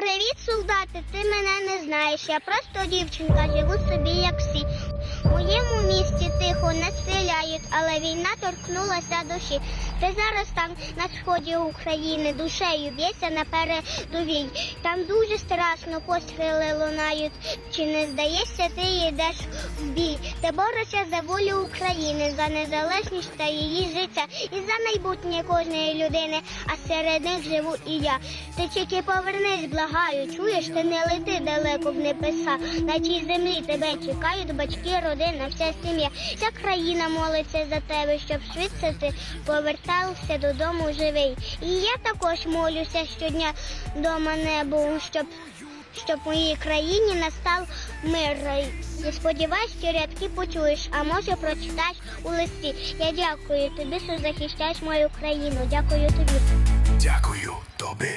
Привіт, солдати, ти мене не знаєш. Я просто дівчинка, живу собі, як всі. Тихо не стріляють, але війна торкнулася душі. Ти зараз там на сході України душею б'ється на передовій. Там дуже страшно постріли лунають. Чи не здається, ти йдеш в бій? Ти борешся за волю України, за незалежність та її життя і за майбутнє кожної людини, а серед них живу і я. Ти тільки повернись, благаю, чуєш, ти не лети далеко в небеса. На тій землі тебе чекають батьки, родина, вся сім'я. Країна молиться за тебе, щоб швидше ти повертався додому живий. І я також молюся щодня дома небу, щоб щоб в моїй країні настав мир. І сподіваюсь, що рядки почуєш, а може прочитаєш у листі. Я дякую тобі, що захищаєш мою країну. Дякую тобі. Дякую тобі.